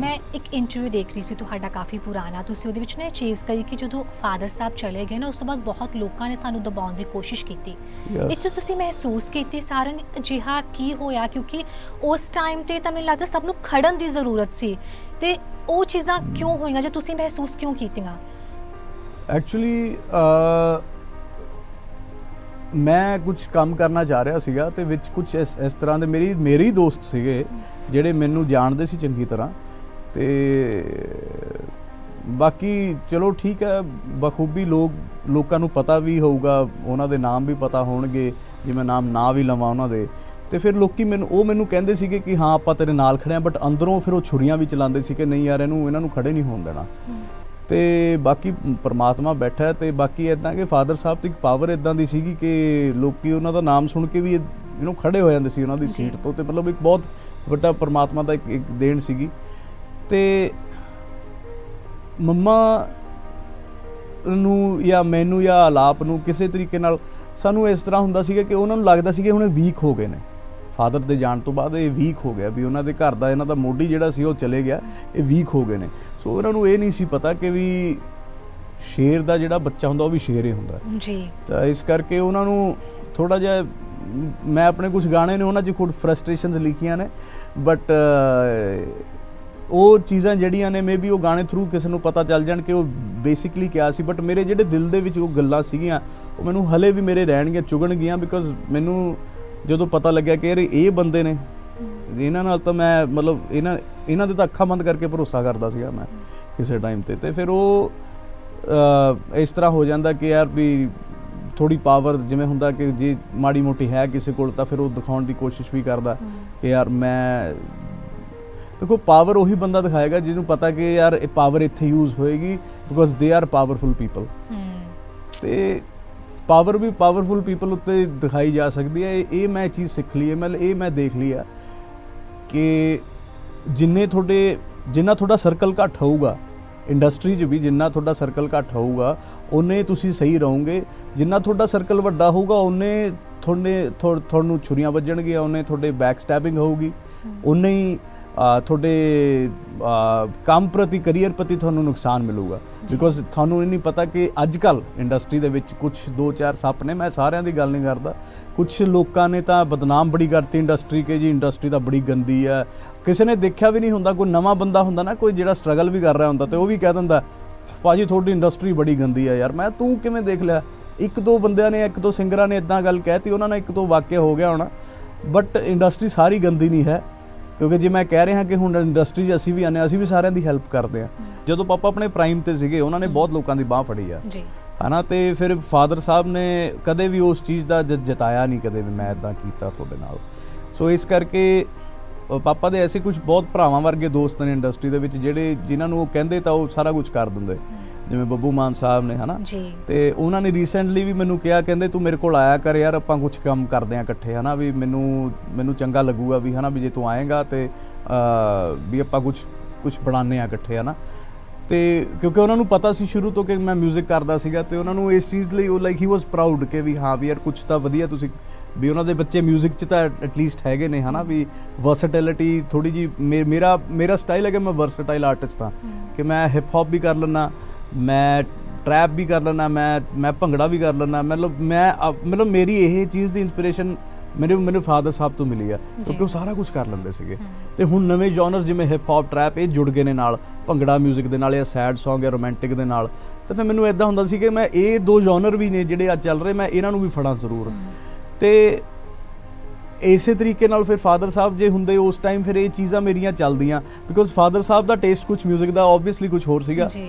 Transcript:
ਮੈਂ ਇੱਕ ਇੰਟਰਵਿਊ ਦੇਖ ਰਹੀ ਸੀ ਤੁਹਾਡਾ ਕਾਫੀ ਪੁਰਾਣਾ। ਤੁਸੀਂ ਉਹਦੇ ਵਿੱਚ ਨਾ ਇਹ ਚੀਜ਼ ਕਹੀ ਕਿ ਜਦੋਂ ਫਾਦਰ ਸਾਹਿਬ ਚਲੇ ਗਏ ਨਾ ਉਸ ਤੋਂ ਬਾਅਦ ਬਹੁਤ ਲੋਕਾਂ ਨੇ ਸਾਨੂੰ ਦਬਾਉਣ ਦੀ ਕੋਸ਼ਿਸ਼ ਕੀਤੀ। Yes. ਇਸ 'ਚ ਤੁਸੀਂ ਮਹਿਸੂਸ ਕੀਤੀ ਸਾਰੰਗ ਅਜਿਹਾ ਕੀ ਹੋਇਆ? ਕਿਉਂਕਿ ਉਸ ਟਾਈਮ ਤੇ ਤਾਂ ਮੈਨੂੰ ਲੱਗਦਾ ਸਭ ਨੂੰ ਖੜਨ ਦੀ ਜ਼ਰੂਰਤ ਸੀ। ਤੇ ਉਹ ਚੀਜ਼ਾਂ ਕਿਉਂ ਹੋਈਆਂ ਜਾਂ ਤੁਸੀਂ ਮਹਿਸੂਸ ਕਿਉਂ ਕੀਤੀਆਂ? ਐਕਚੁਅਲੀ ਮੈਂ ਕੁਝ ਕੰਮ ਕਰਨਾ ਚਾਹ ਰਿਹਾ ਸੀਗਾ ਤੇ ਵਿੱਚ ਕੁਝ ਇਸ ਇਸ ਤਰ੍ਹਾਂ ਦੇ ਮੇਰੀ ਮੇਰੇ ਹੀ ਦੋਸਤ ਸੀਗੇ ਜਿਹੜੇ ਮੈਨੂੰ ਜਾਣਦੇ ਸੀ ਚੰਗੀ ਤਰ੍ਹਾਂ। ਤੇ ਬਾਕੀ ਚਲੋ ਠੀਕ ਹੈ ਬਖੂਬੀ ਲੋਕ ਲੋਕਾਂ ਨੂੰ ਪਤਾ ਵੀ ਹੋਊਗਾ ਉਹਨਾਂ ਦੇ ਨਾਮ ਵੀ ਪਤਾ ਹੋਣਗੇ ਜੇ ਮੈਂ ਨਾਮ ਨਾ ਵੀ ਲਵਾਂ ਉਹਨਾਂ ਦੇ। ਤੇ ਫਿਰ ਲੋਕੀ ਮੈਨੂੰ ਉਹ ਮੈਨੂੰ ਕਹਿੰਦੇ ਸੀਗੇ ਕਿ ਹਾਂ ਆਪਾਂ ਤੇਰੇ ਨਾਲ ਖੜੇ ਆ ਬਟ ਅੰਦਰੋਂ ਫਿਰ ਉਹ ਛੁਰੀਆਂ ਵੀ ਚਲਾਉਂਦੇ ਸੀ ਕਿ ਨਹੀਂ ਯਾਰ ਇਹਨੂੰ ਇਹਨਾਂ ਨੂੰ ਖੜੇ ਨਹੀਂ ਹੋਣ ਦੇਣਾ। ਤੇ ਬਾਕੀ ਪਰਮਾਤਮਾ ਬੈਠਾ ਤੇ ਬਾਕੀ ਇਦਾਂ ਕਿ ਫਾਦਰ ਸਾਹਿਬ ਦੀ ਇੱਕ ਪਾਵਰ ਇਦਾਂ ਦੀ ਸੀਗੀ ਕਿ ਲੋਕੀ ਉਹਨਾਂ ਦਾ ਨਾਮ ਸੁਣ ਕੇ ਵੀ نو ਖੜੇ ਹੋ ਜਾਂਦੇ ਸੀ ਉਹਨਾਂ ਦੀ। ਸੀਟ ਤੋਂ ਤੇ ਮਤਲਬ ਇੱਕ ਬਹੁਤ ਵੱਡਾ ਪਰਮਾਤਮਾ ਦਾ ਇੱਕ ਦੇਣ ਸੀਗੀ। ਤੇ ਮੰਮਾ ਨੂੰ ਜਾਂ ਮੈਨੂੰ ਜਾਂ ਆਲਾਪ ਨੂੰ ਕਿਸੇ ਤਰੀਕੇ ਨਾਲ ਸਾਨੂੰ ਇਸ ਤਰ੍ਹਾਂ ਹੁੰਦਾ ਸੀਗਾ ਕਿ ਉਹਨਾਂ ਨੂੰ ਲੱਗਦਾ ਸੀ ਕਿ ਹੁਣ ਵੀਕ ਹੋ ਗਏ ਨੇ। ਫਾਦਰ ਦੇ ਜਾਣ ਤੋਂ ਬਾਅਦ ਇਹ ਵੀਕ ਹੋ ਗਿਆ ਵੀ ਉਹਨਾਂ ਦੇ ਘਰ ਦਾ ਇਹਨਾਂ ਦਾ ਮੋਢੀ ਜਿਹੜਾ ਸੀ ਉਹ ਚਲੇ ਗਿਆ ਇਹ ਵੀਕ ਹੋ ਗਏ ਨੇ। ਸੋ ਉਹਨਾਂ ਨੂੰ ਇਹ ਨਹੀਂ ਸੀ ਪਤਾ ਕਿ ਵੀ ਸ਼ੇਰ ਦਾ ਜਿਹੜਾ ਬੱਚਾ ਹੁੰਦਾ ਉਹ ਵੀ ਸ਼ੇਰ ਹੀ ਹੁੰਦਾ। ਜੀ। ਤਾਂ ਇਸ ਕਰਕੇ ਉਹਨਾਂ ਨੂੰ ਥੋੜਾ ਜਿਹਾ ਮ, ਮੈਂ ਆਪਣੇ ਕੁਝ ਗਾਣੇ ਨੇ ਉਹਨਾਂ 'ਚ ਖੁਦ ਫਰਸਟ੍ਰੇਸ਼ਨਸ ਲਿਖੀਆਂ ਨੇ ਬਟ ਉਹ ਚੀਜ਼ਾਂ ਜਿਹੜੀਆਂ ਨੇ ਮੇਬੀ ਉਹ ਗਾਣੇ ਥਰੂ ਕਿਸੇ ਨੂੰ ਪਤਾ ਚੱਲ ਜਾਣ ਕਿ ਉਹ ਬੇਸਿਕਲੀ ਕਿਆ ਸੀ ਬਟ ਮੇਰੇ ਜਿਹੜੇ ਦਿਲ ਦੇ ਵਿੱਚ ਉਹ ਗੱਲਾਂ ਸੀਗੀਆਂ ਉਹ ਮੈਨੂੰ ਹਲੇ ਵੀ ਮੇਰੇ ਰਹਿਣਗੀਆਂ ਚੁਗਣਗੀਆਂ ਬਿਕੋਜ਼ ਮੈਨੂੰ ਜਦੋਂ ਪਤਾ ਲੱਗਿਆ ਕਿ ਯਾਰ ਇਹ ਬੰਦੇ ਨੇ ਇਹਨਾਂ ਨਾਲ ਤਾਂ ਮੈਂ ਮਤਲਬ ਇਹਨਾਂ ਇਹਨਾਂ ਦੇ ਤਾਂ ਅੱਖਾਂ ਬੰਦ ਕਰਕੇ ਭਰੋਸਾ ਕਰਦਾ ਸੀਗਾ ਮੈਂ ਕਿਸੇ ਟਾਈਮ ਤੇ। ਤੇ ਫਿਰ ਉਹ ਇਸ ਤਰ੍ਹਾਂ ਹੋ ਜਾਂਦਾ ਕਿ ਯਾਰ ਵੀ ਥੋੜੀ ਪਾਵਰ ਜਿਵੇਂ ਹੁੰਦਾ ਕਿ ਜੇ ਮਾੜੀ ਮੋਟੀ ਹੈ ਕਿਸੇ ਕੋਲ ਤਾਂ ਫਿਰ ਉਹ ਦਿਖਾਉਣ ਦੀ ਕੋਸ਼ਿਸ਼ ਵੀ ਕਰਦਾ ਕਿ ਯਾਰ ਮੈਂ ਦੇਖੋ ਪਾਵਰ ਉਹੀ ਬੰਦਾ ਦਿਖਾਏਗਾ ਜਿਹਨੂੰ ਪਤਾ ਕਿ ਯਾਰ ਇਹ ਪਾਵਰ ਇੱਥੇ ਯੂਜ਼ ਹੋਏਗੀ because they are powerful people ਹੂੰ। ਤੇ ਪਾਵਰ ਵੀ ਪਾਵਰਫੁਲ ਪੀਪਲ ਉੱਤੇ ਦਿਖਾਈ ਜਾ ਸਕਦੀ ਹੈ। ਇਹ ਇਹ ਮੈਂ ਚੀਜ਼ ਸਿੱਖ ਲਈ ਹੈ ਮਤਲਬ ਇਹ ਮੈਂ ਦੇਖ ਲਈ ਆ ਕਿ ਜਿੰਨੇ ਤੁਹਾਡੇ ਜਿੰਨਾ ਤੁਹਾਡਾ ਸਰਕਲ ਘੱਟ ਹੋਊਗਾ ਇੰਡਸਟਰੀ 'ਚ ਵੀ ਜਿੰਨਾ ਤੁਹਾਡਾ ਸਰਕਲ ਘੱਟ ਹੋਊਗਾ ਉਨੇ ਤੁਸੀਂ ਸਹੀ ਰਹੋਗੇ। ਜਿੰਨਾ ਤੁਹਾਡਾ ਸਰਕਲ ਵੱਡਾ ਹੋਊਗਾ ਉਨੇ ਤੁਹਾਡੇ ਤੁਹਾਨੂੰ ਛੁਰੀਆਂ ਵੱਜਣਗੀਆਂ ਉਨੇ ਤੁਹਾਡੇ ਬੈਕ ਸਟੈਪਿੰਗ ਹੋਊਗੀ ਉਨੇ ਹੀ ਤੁਹਾਡੇ ਕੰਮ ਪ੍ਰਤੀ ਕੈਰੀਅਰ ਪ੍ਰਤੀ ਤੁਹਾਨੂੰ ਨੁਕਸਾਨ ਮਿਲੂਗਾ। ਬਿਕੋਜ਼ ਤੁਹਾਨੂੰ ਇਹ ਨਹੀਂ ਪਤਾ ਕਿ ਅੱਜ ਕੱਲ ਇੰਡਸਟਰੀ ਦੇ ਵਿੱਚ ਕੁਝ ਦੋ ਚਾਰ ਸੱਪ ਨੇ ਮੈਂ ਸਾਰਿਆਂ ਦੀ ਗੱਲ ਨਹੀਂ ਕਰਦਾ। ਕੁਝ ਲੋਕਾਂ ਨੇ ਤਾਂ ਬਦਨਾਮ ਬੜੀ ਕਰਤੀ ਇੰਡਸਟਰੀ ਕਿ ਜੀ ਇੰਡਸਟਰੀ ਤਾਂ ਬੜੀ ਗੰਦੀ ਹੈ। ਕਿਸੇ ਨੇ ਦੇਖਿਆ ਵੀ ਨਹੀਂ ਹੁੰਦਾ ਕੋਈ ਨਵਾਂ ਬੰਦਾ ਹੁੰਦਾ ਨਾ ਕੋਈ ਜਿਹੜਾ ਸਟਰਗਲ ਵੀ ਕਰ ਰਿਹਾ ਹੁੰਦਾ ਤੇ ਉਹ ਵੀ ਕਹਿ ਦਿੰਦਾ ਭਾਜੀ ਤੁਹਾਡੀ ਇੰਡਸਟਰੀ ਬੜੀ ਗੰਦੀ ਹੈ ਯਾਰ ਮੈਂ ਤੂੰ ਕਿਵੇਂ ਦੇਖ ਲਿਆ? ਇੱਕ ਦੋ ਬੰਦਿਆਂ ਨੇ ਇੱਕ ਦੋ ਸਿੰਗਰਾਂ ਨੇ ਇਦਾਂ ਗੱਲ ਕਹਿਤੀ ਉਹਨਾਂ ਨਾਲ ਇੱਕ ਦੋ ਵਾਕਿਆ ਹੋ ਗਿਆ ਹੋਣਾ। ਬਟ ਇੰਡਸਟਰੀ ਸਾਰੀ ਗੰਦੀ ਨਹੀਂ ਹੈ। ਕਿਉਂਕਿ ਜੇ ਮੈਂ ਕਹਿ ਰਿਹਾ ਕਿ ਹੁਣ ਇੰਡਸਟਰੀ 'ਚ ਅਸੀਂ ਵੀ ਆਨੇ ਅਸੀਂ ਵੀ ਸਾਰਿਆਂ ਦੀ ਹੈਲਪ ਕਰਦੇ ਆ ਜਦੋਂ ਪਾਪਾ ਆਪਣੇ ਪ੍ਰਾਈਮ ਤੇ ਸੀਗੇ ਉਹਨਾਂ ਨੇ ਬਹੁਤ ਲੋਕਾਂ ਦੀ ਬਾਹ ਫੜੀ ਆ। ਜੀ। ਹਨਾ ਤੇ ਫਿਰ ਫਾਦਰ ਸਾਹਿਬ ਨੇ ਕਦੇ ਵੀ ਉਸ ਚੀਜ਼ ਦਾ ਜਤਾਇਆ ਨਹੀਂ ਕਦੇ ਵੀ ਮੈਂ ਇਦਾਂ ਕੀਤਾ ਤੁਹਾਡੇ ਨਾਲ। ਸੋ ਇਸ ਕਰਕੇ ਪਾਪਾ ਦੇ ਐਸੇ ਕੁਝ ਬਹੁਤ ਭਰਾਵਾਂ ਵਰਗੇ ਦੋਸਤ ਨੇ ਇੰਡਸਟਰੀ ਦੇ ਵਿੱਚ ਜਿਹੜੇ ਜਿਨ੍ਹਾਂ ਨੂੰ ਉਹ ਕਹਿੰਦੇ ਤਾਂ ਉਹ ਸਾਰਾ ਕੁਝ ਕਰ ਦਿੰਦੇ। ਜਿਵੇਂ ਬੱਬੂ ਮਾਨ ਸਾਹਿਬ ਨੇ ਹਨਾ ਜੀ ਤੇ ਉਹਨਾਂ ਨੇ ਰੀਸੈਂਟਲੀ ਵੀ ਮੈਨੂੰ ਕਿਹਾ ਕਹਿੰਦੇ ਤੂੰ ਮੇਰੇ ਕੋਲ ਆਇਆ ਕਰ ਯਾਰ ਆਪਾਂ ਕੁਝ ਕੰਮ ਕਰਦੇ ਆ ਇਕੱਠੇ ਹਨਾ ਵੀ ਮੈਨੂੰ ਮੈਨੂੰ ਚੰਗਾ ਲੱਗੂਗਾ ਵੀ ਹਨਾ ਵੀ ਜੇ ਤੂੰ ਆਏਗਾ ਤੇ ਅ, ਵੀ ਆਪਾਂ ਕੁਝ ਕੁਝ ਬਣਾਉਂਦੇ ਆ ਇਕੱਠੇ ਹਨਾ ਤੇ ਕਿਉਂਕਿ ਉਹਨਾਂ ਨੂੰ ਪਤਾ ਸੀ ਸ਼ੁਰੂ ਤੋਂ ਕਿ ਮੈਂ 뮤직 ਕਰਦਾ ਸੀਗਾ ਤੇ ਉਹਨਾਂ ਨੂੰ ਇਸ ਚੀਜ਼ ਲਈ ਉਹ ਲਾਈਕ ਹੀ ਵਾਸ ਪ੍ਰਾਊਡ ਕਿ ਵੀ ਹਾਂ ਵੀ ਯਾਰ ਕੁਝ ਤਾਂ ਵਧੀਆ ਤੁਸੀਂ ਵੀ ਉਹਨਾਂ ਦੇ ਬੱਚੇ 뮤직 'ਚ ਤਾਂ ਐਟਲੀਸਟ ਹੈਗੇ ਨੇ ਹਨਾ ਵੀ ਵਰਸਟੈਲਿਟੀ ਥੋੜੀ ਜੀ ਮੇਰਾ ਮੇਰਾ ਸਟਾਈਲ ਹੈ ਕਿ ਮੈਂ ਵਰਸਟਾਈਲ ਆਰਟਿਸਟ ਹਾਂ ਕਿ ਮੈਂ ਹਿਪ ਹੌਪ ਵੀ ਕਰ ਲੈਣਾ ਮੈਂ ਟਰੈਪ ਵੀ ਕਰ ਲੈਣਾ ਮੈਂ ਮੈਂ ਭੰਗੜਾ ਵੀ ਕਰ ਲੈਣਾ ਮਤਲਬ ਮੈਂ ਅਪ- ਮਤਲਬ ਮੇਰੀ ਇਹ ਚੀਜ਼ ਦੀ ਇਨਸਪੀਰੇਸ਼ਨ ਮੇਰੇ ਮੇਰੇ ਫਾਦਰ ਸਾਹਿਬ ਤੋਂ ਮਿਲੀ ਆ ਕਿਉਂਕਿ ਉਹ ਸਾਰਾ ਕੁਝ ਕਰ ਲੈਂਦੇ ਸੀਗੇ ਤੇ ਹੁਣ ਨਵੇਂ ਜਨਰਸ ਜਿਵੇਂ ਹਿਪ ਹੌਪ ਟਰੈਪ ਇਹ ਜੁੜ ਗਏ ਨੇ ਨਾਲ ਭੰਗੜਾ 뮤직 ਦੇ ਨਾਲ ਜਾਂ ਸੈਡ Song ਜਾਂ ਰੋਮਾਂਟਿਕ ਦੇ ਨਾਲ ਤਾਂ ਫਿਰ ਮੈਨੂੰ ਇਦਾਂ ਹੁੰਦਾ ਸੀ ਕਿ ਮੈਂ ਇਹ ਦੋ ਜਨਰ ਵੀ ਨੇ ਜਿਹੜੇ ਅੱਜ ਚੱਲ ਰਹੇ ਮੈਂ ਇਹਨਾਂ ਨੂੰ ਵੀ ਫੜਾਂ ਜ਼ਰੂਰ ਤੇ ਇਸੇ ਤਰੀਕੇ ਨਾਲ ਫਿਰ ਫਾਦਰ ਸਾਹਿਬ ਜੇ ਹੁੰਦੇ ਉਸ ਟਾਈਮ ਫਿਰ ਇਹ ਚੀਜ਼ਾਂ ਮੇਰੀਆਂ ਚੱਲਦੀਆਂ ਬਿਕੋਜ਼ ਫਾਦਰ ਸਾਹਿਬ ਦਾ ਟੇਸਟ ਕੁਝ 뮤직 ਦਾ ਆਬਵੀਅਸਲੀ ਕੁਝ ਹੋਰ ਸੀਗਾ ਜੀ